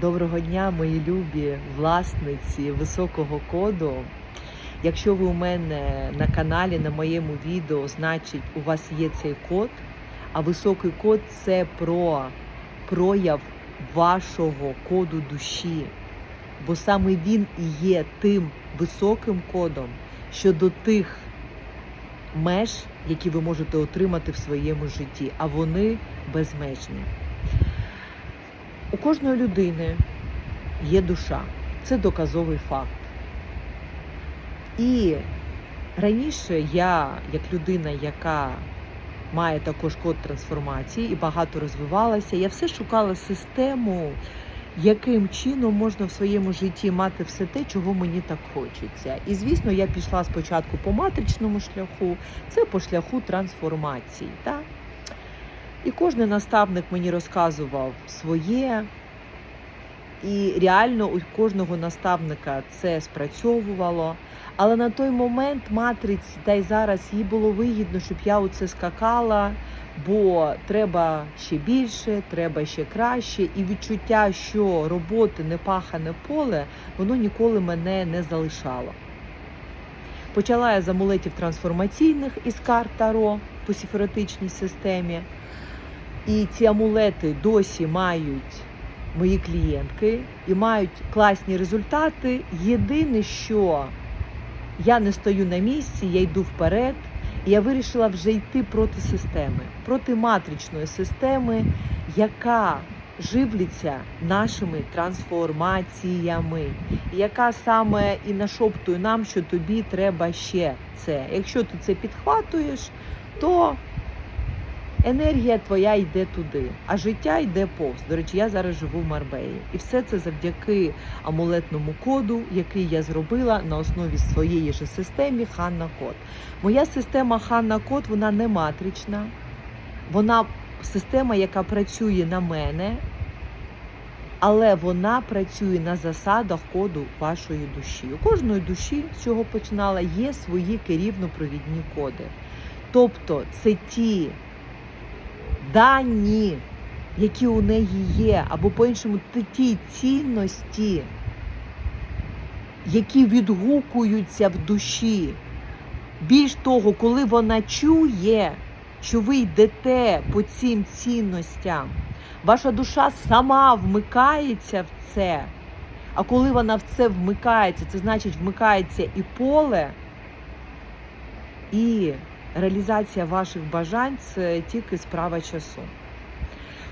Доброго дня, мої любі власниці високого коду. Якщо ви у мене на каналі, на моєму відео, значить у вас є цей код, а високий код це про прояв вашого коду душі. Бо саме він і є тим високим кодом щодо тих меж, які ви можете отримати в своєму житті, а вони безмежні. У кожної людини є душа. Це доказовий факт. І раніше я, як людина, яка має також код трансформації і багато розвивалася, я все шукала систему, яким чином можна в своєму житті мати все те, чого мені так хочеться. І звісно, я пішла спочатку по матричному шляху, це по шляху трансформації. Так? І кожен наставник мені розказував своє. І реально у кожного наставника це спрацьовувало. Але на той момент матриці, та й зараз їй було вигідно, щоб я у це скакала, бо треба ще більше, треба ще краще. І відчуття, що роботи не пахане поле, воно ніколи мене не залишало. Почала я з амулетів трансформаційних із карт Таро по сиферетичній системі. І ці амулети досі мають мої клієнтки і мають класні результати. Єдине, що я не стою на місці, я йду вперед. І я вирішила вже йти проти системи, проти матричної системи, яка живлиться нашими трансформаціями, яка саме і нашоптує нам, що тобі треба ще це. Якщо ти це підхватуєш, то енергія твоя йде туди, а життя йде повз. До речі, я зараз живу в Марбеї. І все це завдяки амулетному коду, який я зробила на основі своєї ж системи Ханна Код. Моя система Ханна Код, вона не матрична, вона система, яка працює на мене, але вона працює на засадах коду вашої душі. У кожної душі, з чого починала, є свої керівно-провідні коди. Тобто це ті дані, які у неї є, або по-іншому ті- ті цінності, які відгукуються в душі. Більш того, коли вона чує, що ви йдете по цим цінностям, ваша душа сама вмикається в це. А коли вона в це вмикається, це значить вмикається і поле, і реалізація ваших бажань це тільки справа часу.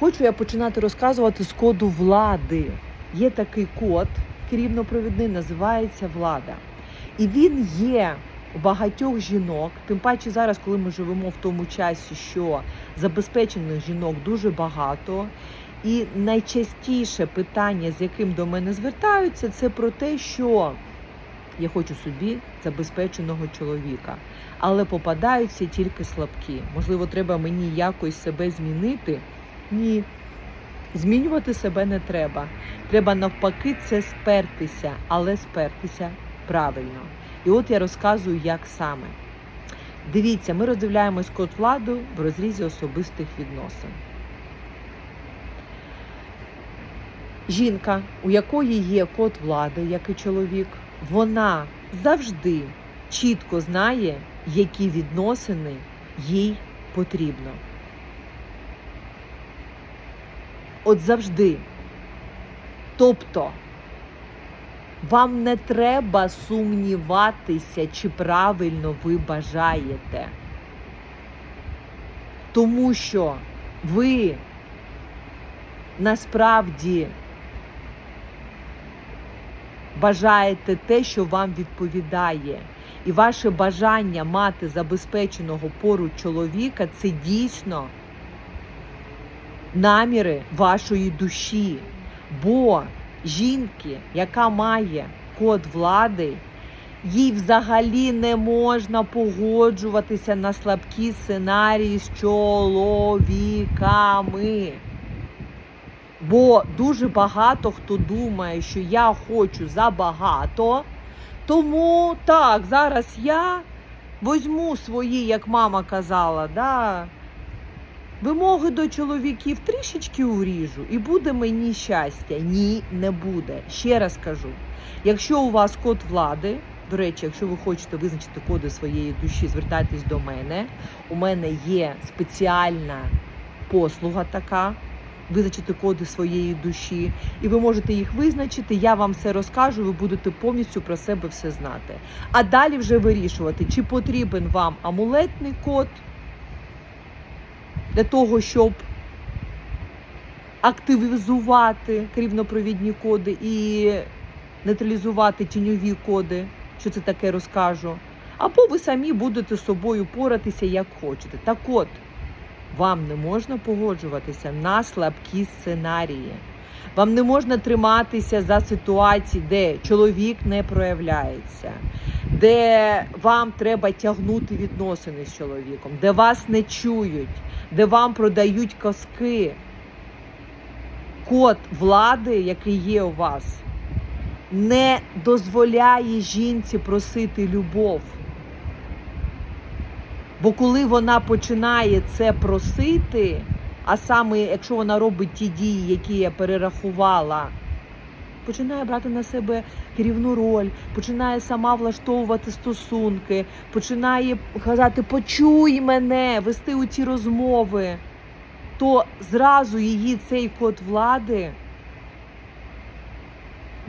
Хочу я починати розказувати з коду влади. Є такий код керівно-провідний, називається влада. І він є у багатьох жінок, тим паче зараз, коли ми живемо в тому часі, що забезпечених жінок дуже багато. І найчастіше питання, з яким до мене звертаються, це про те, що я хочу собі забезпеченого чоловіка, але попадаються тільки слабкі. Можливо, треба мені якось себе змінити? Ні. Змінювати себе не треба. Треба навпаки це спертися, але спертися правильно. І от я розказую, як саме. Дивіться, ми роздивляємось код владу в розрізі особистих відносин. Жінка, у якої є код влади, як і чоловік, вона завжди чітко знає, які відносини їй потрібно. От завжди. Тобто, вам не треба сумніватися, чи правильно ви бажаєте. Тому що ви насправді бажаєте те, що вам відповідає. І ваше бажання мати забезпеченого поруч чоловіка це дійсно наміри вашої душі. Бо жінки, яка має код влади, їй взагалі не можна погоджуватися на слабкі сценарії з чоловіками. Бо дуже багато хто думає, що я хочу забагато. Тому так, зараз я возьму свої, як мама казала, да, Вимоги до чоловіків трішечки уріжу, і буде мені щастя. Ні, не буде. Ще раз кажу: якщо у вас код влади, до речі, якщо ви хочете визначити коди своєї душі, звертайтесь до мене. У мене є спеціальна послуга така. Визначити коди своєї душі, і ви можете їх визначити. Я вам все розкажу. Ви будете повністю про себе все знати. А далі вже вирішувати, чи потрібен вам амулетний код для того, щоб активізувати керівнопровідні коди і нейтралізувати тіньові коди, що це таке розкажу. Або ви самі будете з собою поратися як хочете. Так от, вам не можна погоджуватися на слабкі сценарії. Вам не можна триматися за ситуації, де чоловік не проявляється, де вам треба тягнути відносини з чоловіком, де вас не чують, де вам продають казки. Код влади, який є у вас, не дозволяє жінці просити любов. Бо коли вона починає це просити, а саме якщо вона робить ті дії, які я перерахувала, починає брати на себе керівну роль, починає сама влаштовувати стосунки, починає казати Почуй мене, вести у ці розмови, то зразу її цей код влади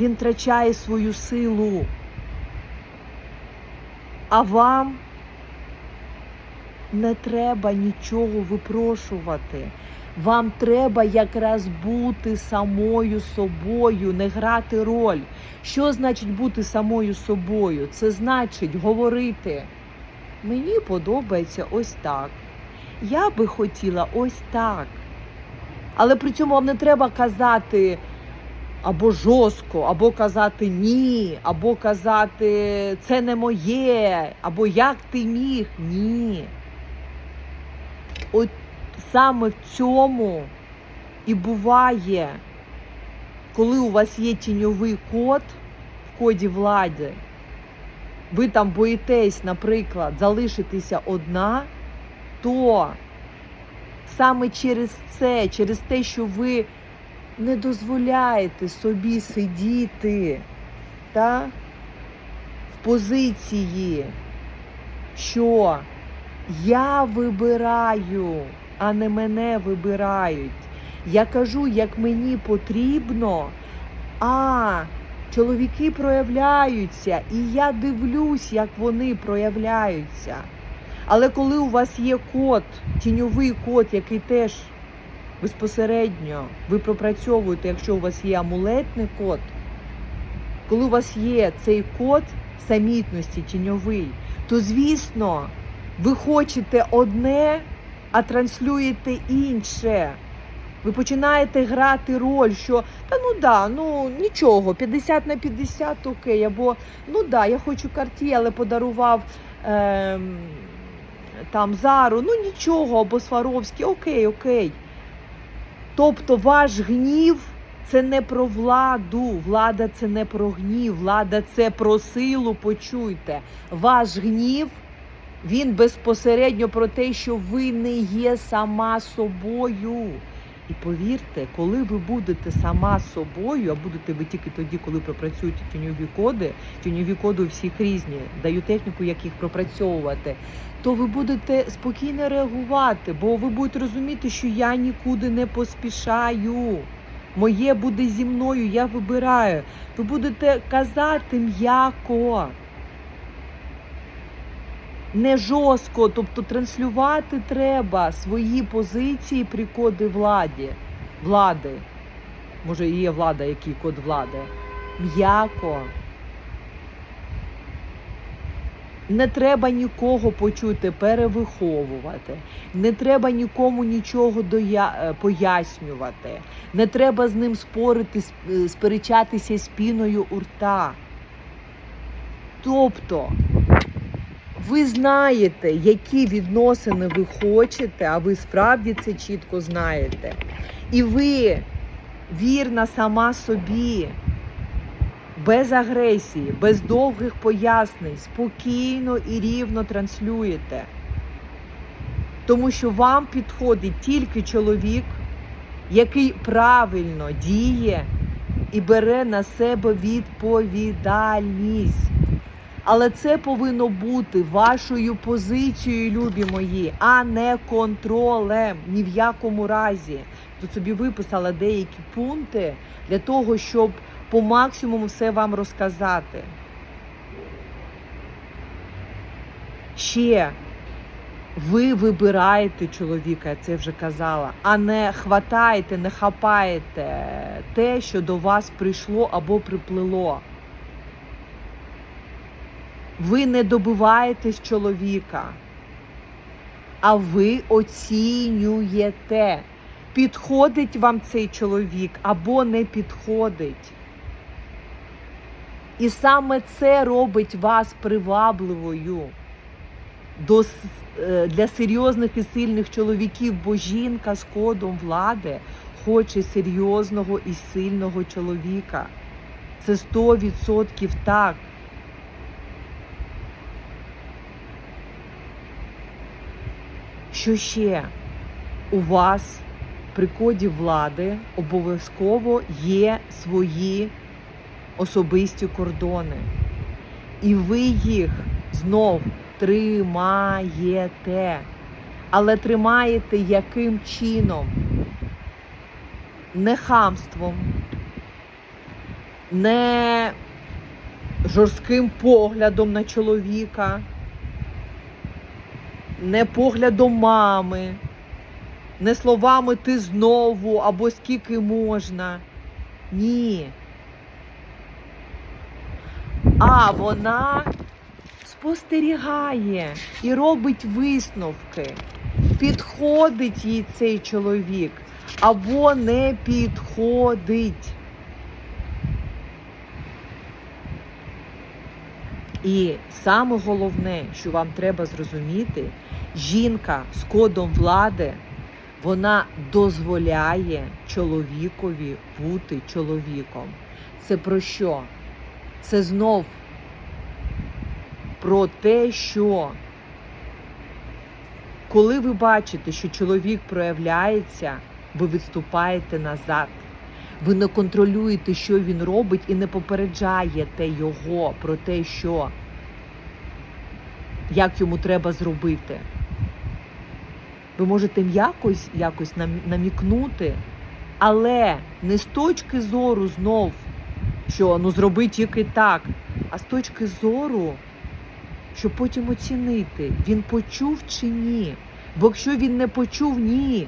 він втрачає свою силу. А вам не треба нічого випрошувати. Вам треба якраз бути самою собою, не грати роль. Що значить бути самою собою? Це значить говорити. Мені подобається ось так. Я би хотіла ось так. Але при цьому вам не треба казати або жорстко, або казати ні, або казати це не моє, або як ти міг? Ні. От саме в цьому і буває, коли у вас є тіньовий код в коді влади, ви там боїтесь, наприклад, залишитися одна, то саме через це, через те, що ви не дозволяєте собі сидіти та, в позиції, що я вибираю, а не мене вибирають. Я кажу, як мені потрібно, а чоловіки проявляються, і я дивлюсь, як вони проявляються. Але коли у вас є код, тіньовий код, який теж безпосередньо ви пропрацьовуєте, якщо у вас є амулетний код, коли у вас є цей код самітності тіньовий, то звісно. Ви хочете одне, а транслюєте інше. Ви починаєте грати роль, що та ну да, ну нічого, 50 на 50 окей, або ну да, я хочу карті, але подарував е, там Зару, ну нічого, або Сваровський, окей, окей. Тобто ваш гнів це не про владу, влада це не про гнів, влада це про силу, почуйте. Ваш гнів. Він безпосередньо про те, що ви не є сама собою. І повірте, коли ви будете сама собою, а будете ви тільки тоді, коли пропрацюєте тіньові коди, тіньові коди у всіх різні, даю техніку, як їх пропрацьовувати, то ви будете спокійно реагувати, бо ви будете розуміти, що я нікуди не поспішаю. Моє буде зі мною, я вибираю. Ви будете казати м'яко не жорстко, тобто транслювати треба свої позиції при коди владі. влади. Може, є влада, який код влади. М'яко. Не треба нікого почути, перевиховувати, не треба нікому нічого доя... пояснювати, не треба з ним спорити, сперечатися спіною у рта. Тобто ви знаєте, які відносини ви хочете, а ви справді це чітко знаєте. І ви вірна сама собі, без агресії, без довгих пояснень, спокійно і рівно транслюєте. Тому що вам підходить тільки чоловік, який правильно діє і бере на себе відповідальність. Але це повинно бути вашою позицією, любі мої, а не контролем ні в якому разі. Тут собі виписала деякі пункти для того, щоб по максимуму все вам розказати. Ще ви вибираєте чоловіка, я це вже казала, а не хватаєте, не хапаєте те, що до вас прийшло або приплило. Ви не добиваєтесь чоловіка, а ви оцінюєте, підходить вам цей чоловік або не підходить. І саме це робить вас привабливою до, е, для серйозних і сильних чоловіків, бо жінка з кодом влади хоче серйозного і сильного чоловіка. Це 100% так. Що ще у вас при коді влади обов'язково є свої особисті кордони. І ви їх знов тримаєте. Але тримаєте яким чином? Не хамством, не жорстким поглядом на чоловіка, не поглядом мами, не словами ти знову або скільки можна. Ні. А вона спостерігає і робить висновки. Підходить їй цей чоловік або не підходить. І саме головне, що вам треба зрозуміти, жінка з кодом влади, вона дозволяє чоловікові бути чоловіком. Це про що? Це знов про те, що коли ви бачите, що чоловік проявляється, ви відступаєте назад. Ви не контролюєте, що він робить, і не попереджаєте його про те, що як йому треба зробити. Ви можете якось, якось намікнути, але не з точки зору знов, що ну зроби тільки так, а з точки зору, щоб потім оцінити, він почув чи ні. Бо якщо він не почув ні,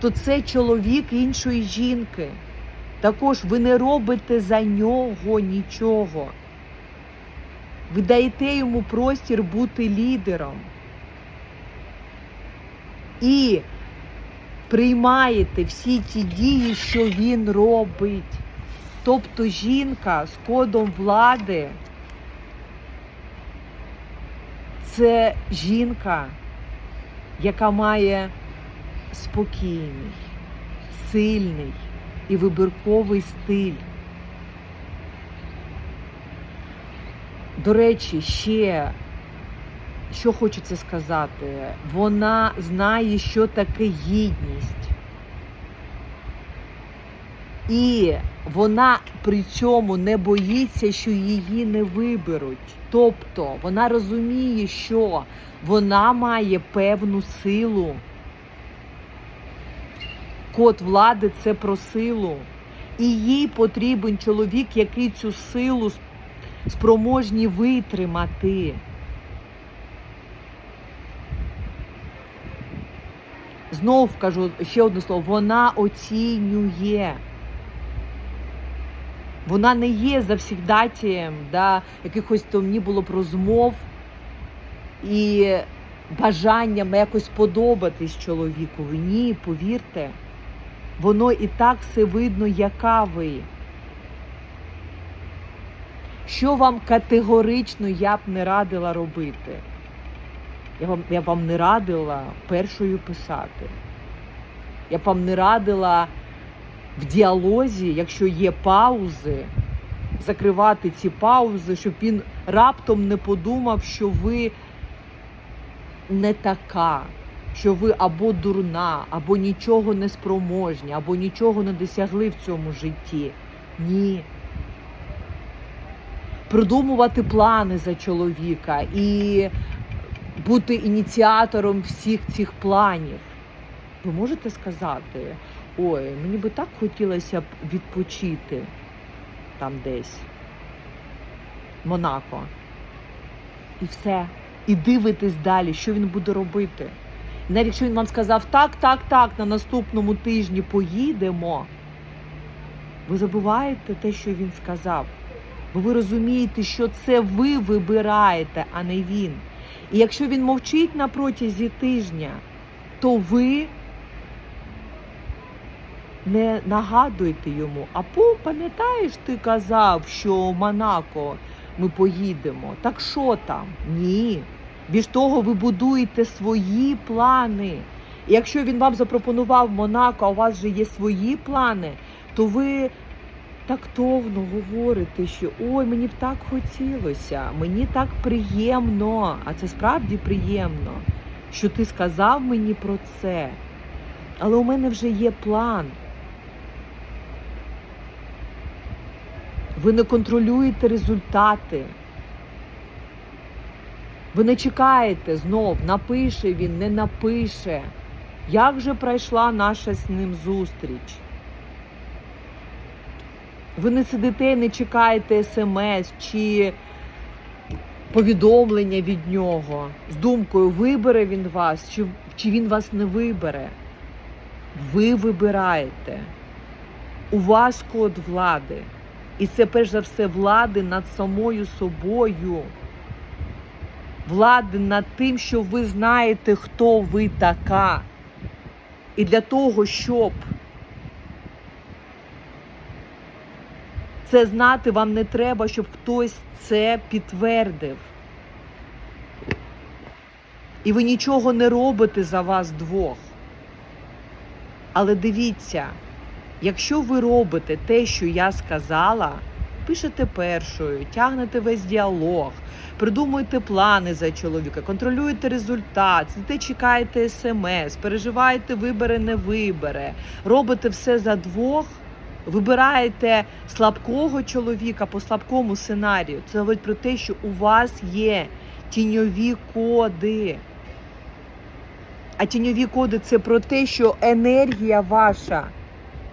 то це чоловік іншої жінки. Також ви не робите за нього нічого. Ви даєте йому простір бути лідером. І приймаєте всі ті дії, що він робить. Тобто жінка з кодом влади це жінка, яка має спокійний, сильний і вибірковий стиль. До речі, ще що хочеться сказати, вона знає, що таке гідність. І вона при цьому не боїться, що її не виберуть. Тобто вона розуміє, що вона має певну силу. Код влади це про силу. І їй потрібен чоловік, який цю силу спроможні витримати. Знов кажу ще одне слово, вона оцінює. Вона не є завсігдатієм да, якихось там ні було б розмов і бажанням якось подобатись чоловікові. Ні, повірте, воно і так все видно, яка ви. Що вам категорично я б не радила робити? Я вам, я вам не радила першою писати. Я б вам не радила в діалозі, якщо є паузи, закривати ці паузи, щоб він раптом не подумав, що ви не така, що ви або дурна, або нічого не спроможні, або нічого не досягли в цьому житті. Ні. Продумувати плани за чоловіка і бути ініціатором всіх цих планів. Ви можете сказати, ой, мені би так хотілося б відпочити там десь. Монако. І все. І дивитесь далі, що він буде робити. Навіть якщо він вам сказав так, так, так, на наступному тижні поїдемо, ви забуваєте те, що він сказав. Бо ви розумієте, що це ви вибираєте, а не він. І якщо він мовчить на протязі тижня, то ви не нагадуйте йому, а по, пам'ятаєш, ти казав, що в Монако ми поїдемо. Так що там? Ні. Більш того, ви будуєте свої плани. І якщо він вам запропонував Монако, а у вас вже є свої плани, то ви тактовно говорите, що ой, мені б так хотілося, мені так приємно, а це справді приємно, що ти сказав мені про це. Але у мене вже є план. Ви не контролюєте результати. Ви не чекаєте знов, напише він, не напише. Як же пройшла наша з ним зустріч? Ви не сидите не чекаєте смс чи повідомлення від нього з думкою, вибере він вас, чи, чи він вас не вибере. Ви вибираєте. У вас код влади. І це перш за все влади над самою собою. Влади над тим, що ви знаєте, хто ви така. І для того, щоб це знати, вам не треба, щоб хтось це підтвердив. І ви нічого не робите за вас двох. Але дивіться, якщо ви робите те, що я сказала, пишете першою, тягнете весь діалог, придумуєте плани за чоловіка, контролюєте результат, сидите, чекаєте смс, переживаєте, вибере, не вибере, робите все за двох, вибираєте слабкого чоловіка по слабкому сценарію. Це говорить про те, що у вас є тіньові коди. А тіньові коди це про те, що енергія ваша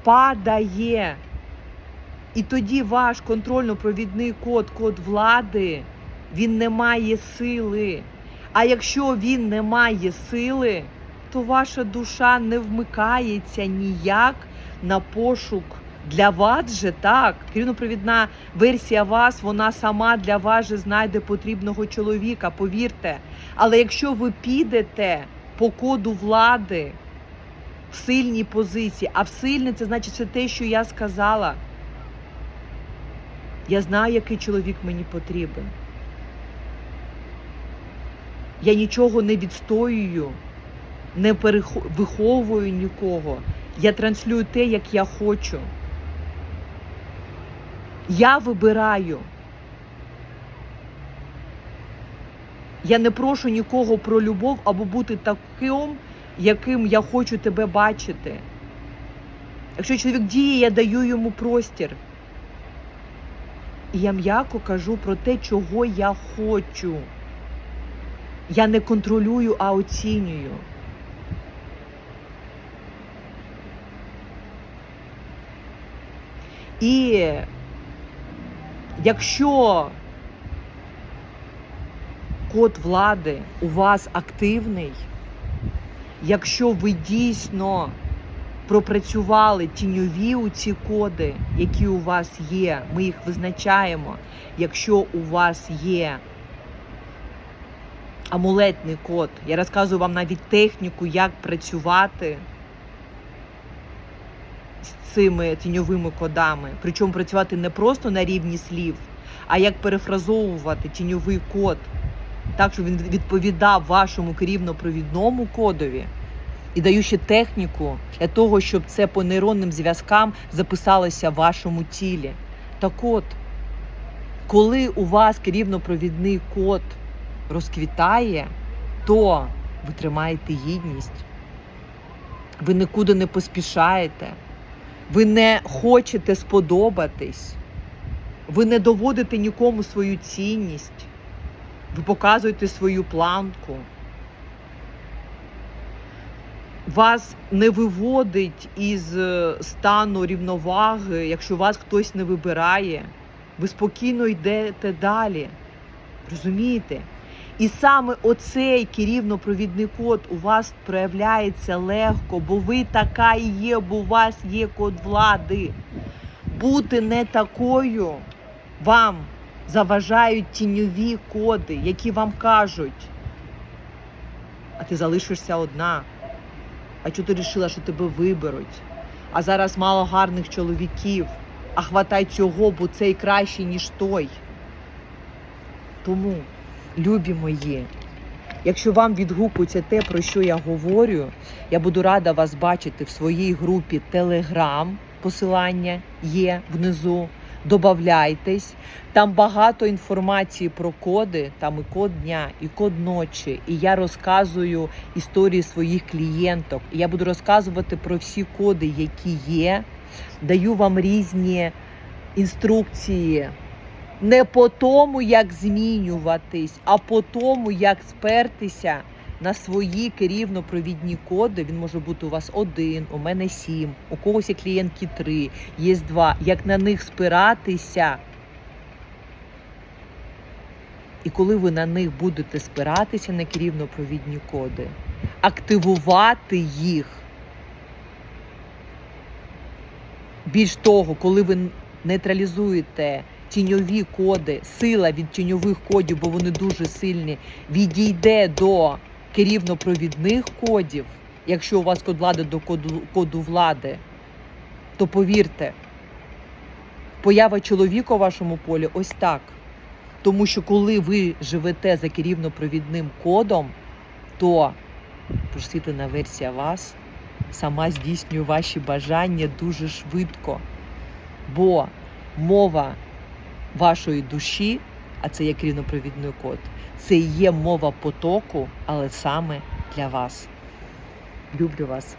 падає. І тоді ваш контрольно-провідний код, код влади, він не має сили. А якщо він не має сили, то ваша душа не вмикається ніяк на пошук. Для вас же так, керівно-провідна версія вас, вона сама для вас же знайде потрібного чоловіка, повірте. Але якщо ви підете по коду влади в сильній позиції, а в сильній це значить все те, що я сказала. Я знаю, який чоловік мені потрібен. Я нічого не відстоюю, не виховую нікого. Я транслюю те, як я хочу. Я вибираю. Я не прошу нікого про любов або бути таким, яким я хочу тебе бачити. Якщо чоловік діє, я даю йому простір. І я м'яко кажу про те, чого я хочу. Я не контролюю, а оцінюю. І якщо код влади у вас активний, якщо ви дійсно пропрацювали тіньові у ці коди, які у вас є, ми їх визначаємо. Якщо у вас є амулетний код, я розказую вам навіть техніку, як працювати з цими тіньовими кодами. Причому працювати не просто на рівні слів, а як перефразовувати тіньовий код, так, щоб він відповідав вашому керівно-провідному кодові. І даю ще техніку для того, щоб це по нейронним зв'язкам записалося в вашому тілі. Так от, коли у вас керівно-провідний код розквітає, то ви тримаєте гідність, ви нікуди не поспішаєте, ви не хочете сподобатись, ви не доводите нікому свою цінність, ви показуєте свою планку. Вас не виводить із е, стану рівноваги, якщо вас хтось не вибирає. Ви спокійно йдете далі. Розумієте? І саме оцей керівно-провідний код у вас проявляється легко, бо ви така і є, бо у вас є код влади. Бути не такою вам заважають тіньові коди, які вам кажуть, а ти залишишся одна. А чого ти вирішила, що тебе виберуть? А зараз мало гарних чоловіків, а хватай цього, бо цей кращий, ніж той. Тому, любі мої, якщо вам відгукується те, про що я говорю, я буду рада вас бачити в своїй групі Telegram. Посилання є внизу. Добавляйтесь. Там багато інформації про коди, там і код дня, і код ночі. І я розказую історії своїх клієнток. Я буду розказувати про всі коди, які є. Даю вам різні інструкції. Не по тому, як змінюватись, а по тому, як спертися на свої керівно-провідні коди. Він може бути у вас один, у мене сім, у когось є клієнтки три, є два. Як на них спиратися. І коли ви на них будете спиратися на керівно-провідні коди, активувати їх. Більш того, коли ви нейтралізуєте тіньові коди, сила від тіньових кодів, бо вони дуже сильні, відійде до керівно-провідних кодів, якщо у вас код влади до коду, коду влади, то повірте, поява чоловіка у вашому полі ось так. Тому що коли ви живете за керівно-провідним кодом, то просвітлена версія вас сама здійснює ваші бажання дуже швидко. Бо мова вашої душі, а це є керівно-провідний код, це є мова потоку, але саме для вас. Люблю вас.